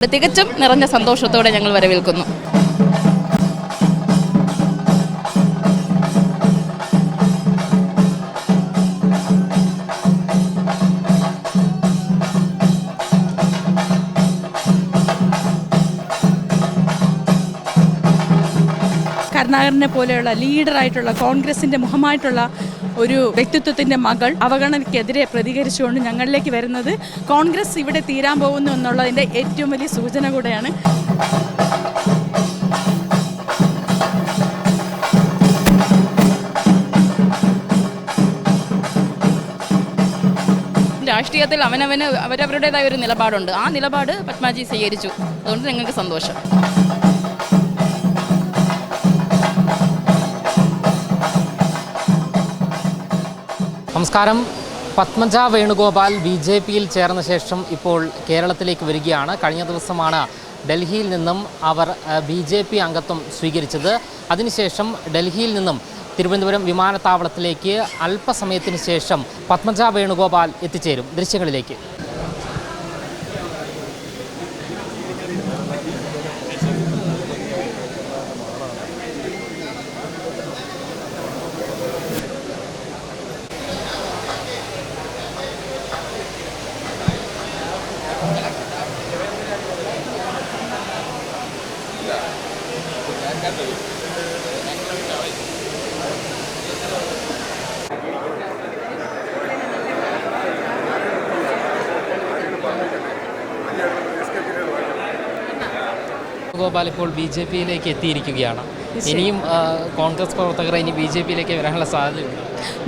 തികച്ചും നിറഞ്ഞ സന്തോഷത്തോടെ ഞങ്ങൾ വരവേൽക്കുന്നു. കരുണാകരനെ പോലെയുള്ള ലീഡറായിട്ടുള്ള കോൺഗ്രസിന്റെ മുഖമായിട്ടുള്ള ഒരു വ്യക്തിത്വത്തിന്റെ മകൾ അവഗണനയ്ക്കെതിരെ പ്രതികരിച്ചുകൊണ്ട് ഞങ്ങളിലേക്ക് വരുന്നത്. കോൺഗ്രസ് ഇവിടെ തീരാൻ പോകുന്നു എന്നുള്ളതിന്റെ ഏറ്റവും വലിയ സൂചന കൂടെയാണ്. രാഷ്ട്രീയത്തിൽ അവനവന് അവരവരുടേതായ ഒരു നിലപാടുണ്ട്. ആ നിലപാട് പത്മാജി സ്വീകരിച്ചു. അതുകൊണ്ട് ഞങ്ങൾക്ക് സന്തോഷം. നമസ്കാരം. പത്മജ വേണുഗോപാൽ ബി ജെ പിയിൽ ചേർന്ന ശേഷം ഇപ്പോൾ കേരളത്തിലേക്ക് വരികയാണ്. കഴിഞ്ഞ ദിവസമാണ് ഡൽഹിയിൽ നിന്നും അവർ ബി ജെ പി അംഗത്വം സ്വീകരിച്ചത്. അതിനുശേഷം ഡൽഹിയിൽ നിന്നും തിരുവനന്തപുരം വിമാനത്താവളത്തിലേക്ക് അല്പസമയത്തിന് ശേഷം പത്മജ വേണുഗോപാൽ എത്തിച്ചേരും ദൃശ്യങ്ങളിലേക്ക്. വേണുഗോപാൽ ഇപ്പോൾ ബി ജെ പിയിലേക്ക് എത്തിയിരിക്കുകയാണ്. ഇനിയും കോൺഗ്രസ് പ്രവർത്തകർ ഇനി ബി ജെ പിയിലേക്ക് വരാനുള്ള സാധ്യതയുണ്ട്.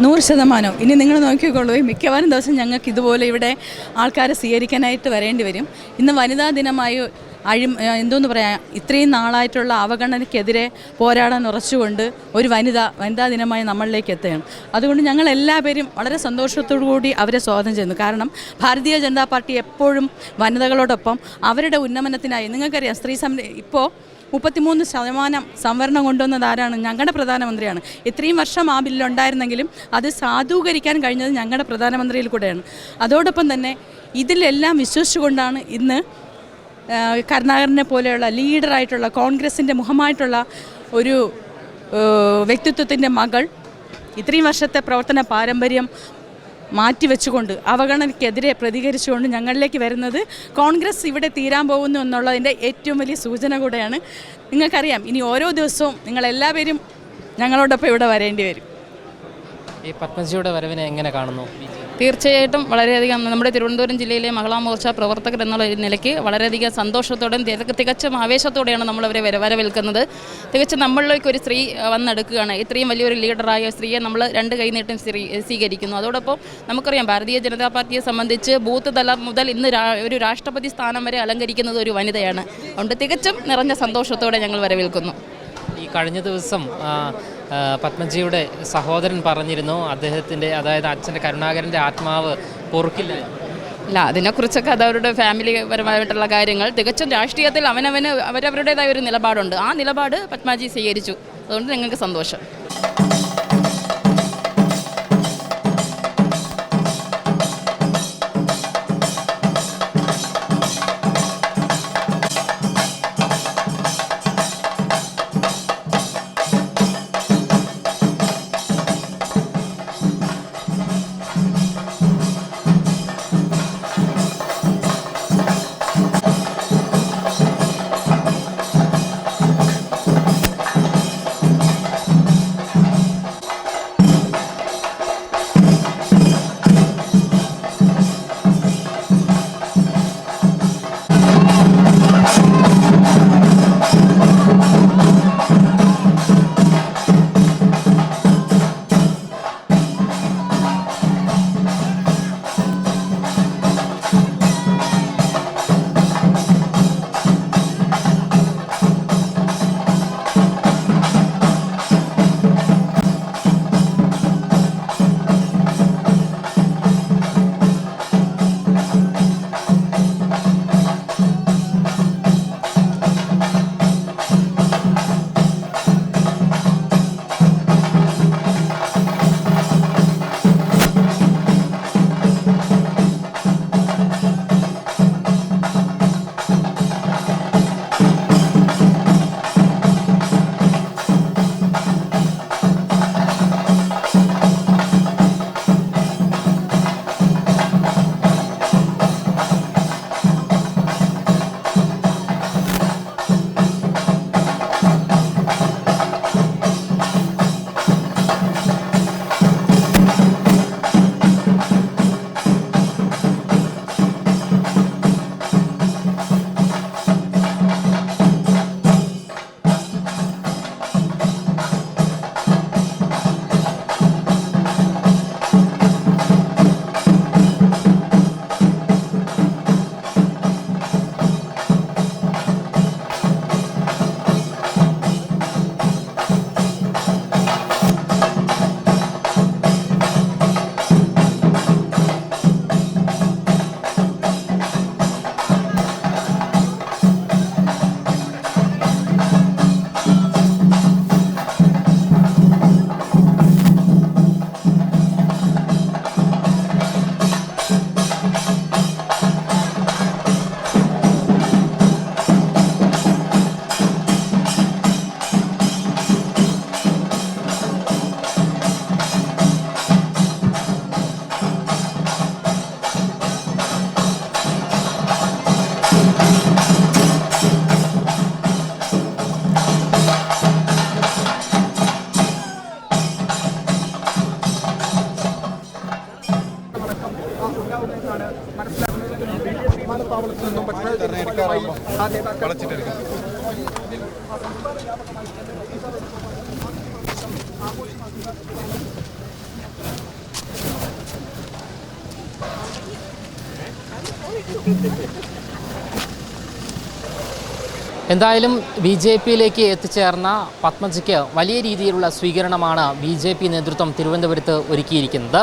നൂറ് ശതമാനം. ഇനി നിങ്ങൾ നോക്കിക്കോളൂ ഈ മിക്കവാറും ദിവസം ഞങ്ങൾക്ക് ഇതുപോലെ ഇവിടെ ആൾക്കാരെ സ്വീകരിക്കാനായിട്ട് വരേണ്ടി വരും. ഇന്ന് വനിതാ ദിനമായി അഴി എന്തോന്ന് പറയാം ഇത്രയും നാളായിട്ടുള്ള അവഗണനയ്ക്കെതിരെ പോരാടാൻ ഉറച്ചുകൊണ്ട് ഒരു വനിത വനിതാ ദിനമായി നമ്മളിലേക്ക് എത്തുകയാണ്. അതുകൊണ്ട് ഞങ്ങൾ എല്ലാവരും വളരെ സന്തോഷത്തോടു കൂടി അവരെ സ്വാഗതം ചെയ്യുന്നു. കാരണം ഭാരതീയ ജനതാ പാർട്ടി എപ്പോഴും വനിതകളോടൊപ്പം അവരുടെ ഉന്നമനത്തിനായി നിങ്ങൾക്കറിയാം സ്ത്രീ സംര ഇപ്പോൾ മുപ്പത്തിമൂന്ന് ശതമാനം സംവരണം കൊണ്ടുവന്നത് ആരാണ്? ഞങ്ങളുടെ പ്രധാനമന്ത്രിയാണ്. ഇത്രയും വർഷം ആ ബില്ലുണ്ടായിരുന്നെങ്കിലും അത് സാധൂകരിക്കാൻ കഴിഞ്ഞത് ഞങ്ങളുടെ പ്രധാനമന്ത്രിയിൽ കൂടെയാണ്. അതോടൊപ്പം തന്നെ ഇതിലെല്ലാം വിശ്വസിച്ചുകൊണ്ടാണ് ഇന്ന് കരുണാകരനെ പോലെയുള്ള ലീഡറായിട്ടുള്ള കോൺഗ്രസിന്റെ മുഖമായിട്ടുള്ള ഒരു വ്യക്തിത്വത്തിന്റെ മകൾ ഇത്രയും വർഷത്തെ പ്രവർത്തന പാരമ്പര്യം മാറ്റിവെച്ചുകൊണ്ട് അവഗണനയ്ക്കെതിരെ പ്രതികരിച്ചുകൊണ്ട് ഞങ്ങളിലേക്ക് വരുന്നത് കോൺഗ്രസ് ഇവിടെ തീരാൻ പോകുന്നു എന്നുള്ളതിന്റെ ഏറ്റവും വലിയ സൂചന കൂടെയാണ്. നിങ്ങൾക്കറിയാം ഇനി ഓരോ ദിവസവും നിങ്ങളെല്ലാവരും ഞങ്ങളോടൊപ്പം ഇവിടെ വരേണ്ടി വരും. ഈ പത്മജിയുടെ വരവിനെ എങ്ങനെ കാണുന്നു? തീർച്ചയായിട്ടും വളരെയധികം നമ്മുടെ തിരുവനന്തപുരം ജില്ലയിലെ മഹിളാ മോർച്ച പ്രവർത്തകർ എന്നുള്ള നിലയ്ക്ക് വളരെയധികം സന്തോഷത്തോടെയും തികച്ചും ആവേശത്തോടെയാണ് നമ്മളവരെ വരവരവേൽക്കുന്നത് തികച്ചും നമ്മളിലേക്ക് ഒരു സ്ത്രീ വന്നെടുക്കുകയാണ്. ഇത്രയും വലിയൊരു ലീഡറായ സ്ത്രീയെ നമ്മൾ രണ്ട് കൈനീട്ടം സ്വീ- സ്വീകരിക്കുന്നു. അതോടൊപ്പം നമുക്കറിയാം ഭാരതീയ ജനതാ പാർട്ടിയെ സംബന്ധിച്ച് ബൂത്ത് തലം മുതൽ ഇന്ന് ഒരു രാഷ്ട്രപതി സ്ഥാനം വരെ അലങ്കരിക്കുന്നത് ഒരു വനിതയാണ്. അതുകൊണ്ട് തികച്ചും നിറഞ്ഞ സന്തോഷത്തോടെ ഞങ്ങൾ വരവേൽക്കുന്നു. ഈ കഴിഞ്ഞ ദിവസം പത്മജിയുടെ സഹോദരൻ പറഞ്ഞിരുന്നു. അദ്ദേഹത്തിന്റെ അതായത് അച്ഛന്റെ കരുണാകരന്റെ ആത്മാവ് പൊറുക്കില്ല. അല്ല അതിനെക്കുറിച്ചൊക്കെ അത് അവരുടെ ഫാമിലി പരമായിട്ടുള്ള കാര്യങ്ങൾ. തികച്ചും രാഷ്ട്രീയത്തിൽ അവനവന് അവരവരുടേതായ ഒരു നിലപാടുണ്ട്. ആ നിലപാട് പത്മാജി സ്വീകരിച്ചു. അതുകൊണ്ട് നിങ്ങൾക്ക് സന്തോഷം. എന്തായാലും ബി ജെ പിയിലേക്ക് എത്തിച്ചേർന്ന പത്മജിക്ക് വലിയ രീതിയിലുള്ള സ്വീകരണമാണ് ബി ജെ പി നേതൃത്വം തിരുവനന്തപുരത്ത് ഒരുക്കിയിരിക്കുന്നത്.